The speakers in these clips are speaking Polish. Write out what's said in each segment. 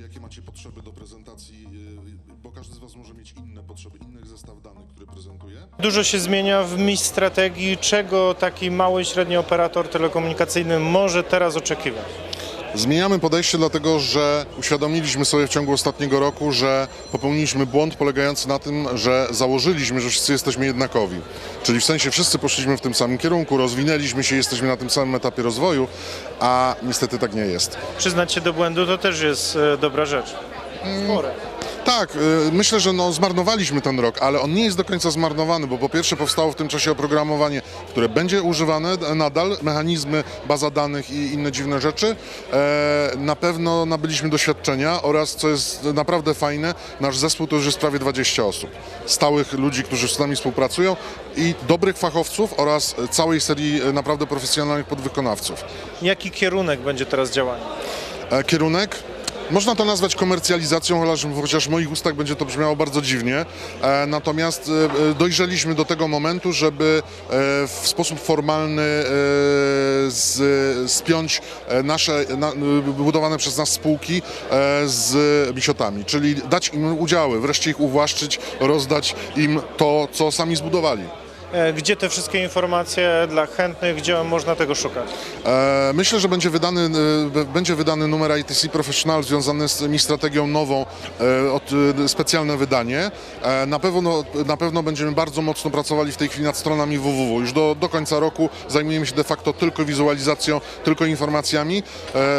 się, jakie macie potrzeby do prezentacji, y, bo każdy z Was może mieć inne potrzeby, innych zestaw danych, które prezentuje. Dużo się zmienia w myśl strategii, czego taki mały i średni operator telekomunikacyjny może teraz oczekiwać. Zmieniamy podejście dlatego, że uświadomiliśmy sobie w ciągu ostatniego roku, że popełniliśmy błąd polegający na tym, że założyliśmy, że wszyscy jesteśmy jednakowi. Czyli w sensie wszyscy poszliśmy w tym samym kierunku, rozwinęliśmy się, jesteśmy na tym samym etapie rozwoju, a niestety tak nie jest. Przyznać się do błędu to też jest e, dobra rzecz. Spore. Tak, y, myślę, że no, zmarnowaliśmy ten rok, ale on nie jest do końca zmarnowany, bo po pierwsze powstało w tym czasie oprogramowanie, które będzie używane d- nadal, mechanizmy, baza danych i inne dziwne rzeczy. E, na pewno nabyliśmy doświadczenia oraz, co jest naprawdę fajne, nasz zespół to już jest prawie 20 osób. Stałych ludzi, którzy z nami współpracują i dobrych fachowców oraz całej serii e, naprawdę profesjonalnych podwykonawców. Jaki kierunek będzie teraz działania? E, kierunek. Można to nazwać komercjalizacją, chociaż- w moich ustach będzie to brzmiało bardzo dziwnie. E, natomiast e, e, dojrzeliśmy do tego momentu, żeby w sposób formalny spiąć nasze na, budowane przez nas spółki z misiotami, czyli dać im udziały, wreszcie ich uwłaszczyć, rozdać im to, co sami zbudowali. E, Gdzie te wszystkie informacje dla chętnych, gdzie można tego szukać? E, Myślę, że będzie wydany, e, będzie wydany numer ITC Professional związany z mi strategią nową, specjalne wydanie. Na pewno, na pewno będziemy bardzo mocno pracowali w tej chwili nad stronami www. Już do, do końca roku zajmujemy się de facto tylko wizualizacją, tylko informacjami.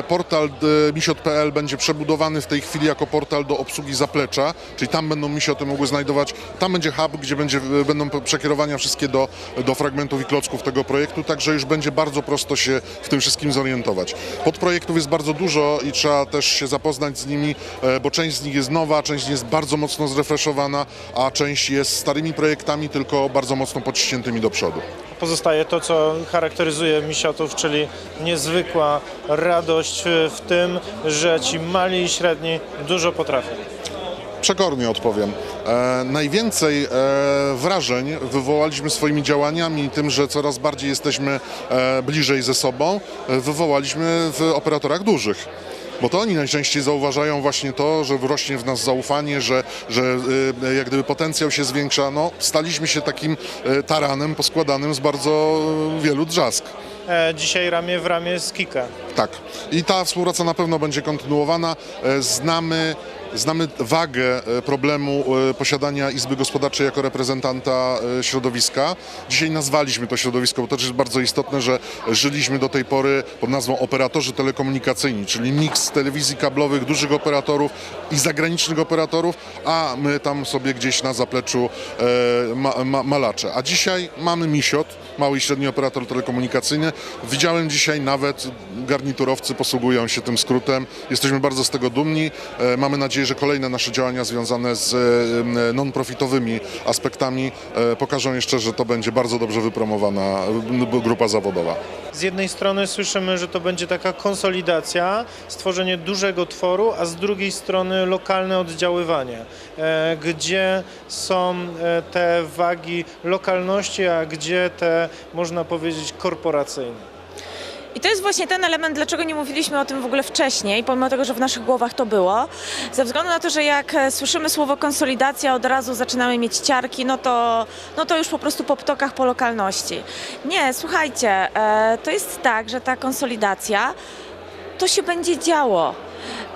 Portal misiot.pl będzie przebudowany w tej chwili jako portal do obsługi zaplecza, czyli tam będą misioty mogły znajdować, tam będzie hub, gdzie będzie, będą przekierowania wszystkie do, do fragmentów i klocków tego projektu, także już będzie bardzo prosto się w tym wszystkim zorientować. Podprojektów jest bardzo dużo i trzeba też się zapoznać z nimi, e, bo część z nich jest nowa, część jest bardzo mocno zrefreszowana, a część jest starymi projektami, tylko bardzo mocno podciśniętymi do przodu. Pozostaje to, co charakteryzuje misiotów, czyli niezwykła radość w tym, że ci mali i średni dużo potrafią. Przekornie odpowiem. E, najwięcej e, wrażeń wywołaliśmy swoimi działaniami i tym, że coraz bardziej jesteśmy e, bliżej ze sobą, e, wywołaliśmy w operatorach dużych. Bo to oni najczęściej zauważają właśnie to, że rośnie w nas zaufanie, że, że e, jak gdyby potencjał się zwiększa. No, staliśmy się takim e, taranem poskładanym z bardzo wielu drzask. E, Dzisiaj ramię w ramię z Kika. Tak. I ta współpraca na pewno będzie kontynuowana. E, Znamy, znamy wagę e, problemu e, posiadania Izby Gospodarczej jako reprezentanta e, środowiska. Dzisiaj nazwaliśmy to środowisko, bo to też jest bardzo istotne, że żyliśmy do tej pory pod nazwą operatorzy telekomunikacyjni, czyli miks telewizji kablowych, dużych operatorów i zagranicznych operatorów, a my tam sobie gdzieś na zapleczu ma, ma, malacze. A dzisiaj mamy Misiot, mały i średni operator telekomunikacyjny. Widziałem dzisiaj nawet garniturowcy posługują się tym skrótem. Jesteśmy bardzo z tego dumni. Mamy nadzieję, że kolejne nasze działania związane z e, non-profitowymi aspektami e, pokażą jeszcze, że to będzie bardzo dobrze wypromowana grupa zawodowa. Z jednej strony słyszymy, że to będzie taka konsolidacja, stworzenie dużego tworu, a z drugiej strony lokalne oddziaływanie, e, gdzie są te wagi lokalności, a gdzie te, można powiedzieć, korporacyjne. I to jest właśnie ten element, dlaczego nie mówiliśmy o tym w ogóle wcześniej, pomimo tego, że w naszych głowach to było. Ze względu na to, że jak e, słyszymy słowo konsolidacja, od razu zaczynamy mieć ciarki, no to, no to już po prostu po ptokach, po lokalności. Nie, słuchajcie, e, to jest tak, że ta konsolidacja to się będzie działo.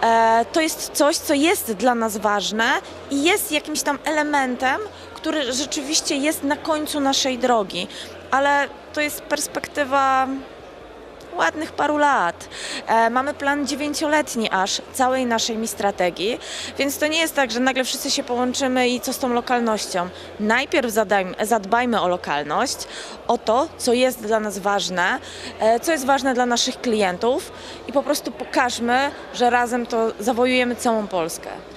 E, to jest coś, co jest dla nas ważne i jest jakimś tam elementem, który rzeczywiście jest na końcu naszej drogi, ale to jest perspektywa ładnych paru lat. E, mamy plan dziewięcioletni aż całej naszej mi strategii, więc to nie jest tak, że nagle wszyscy się połączymy i co z tą lokalnością. Najpierw zadajmy, zadbajmy o lokalność, o to, co jest dla nas ważne, e, co jest ważne dla naszych klientów i po prostu pokażmy, że razem to zawojujemy całą Polskę.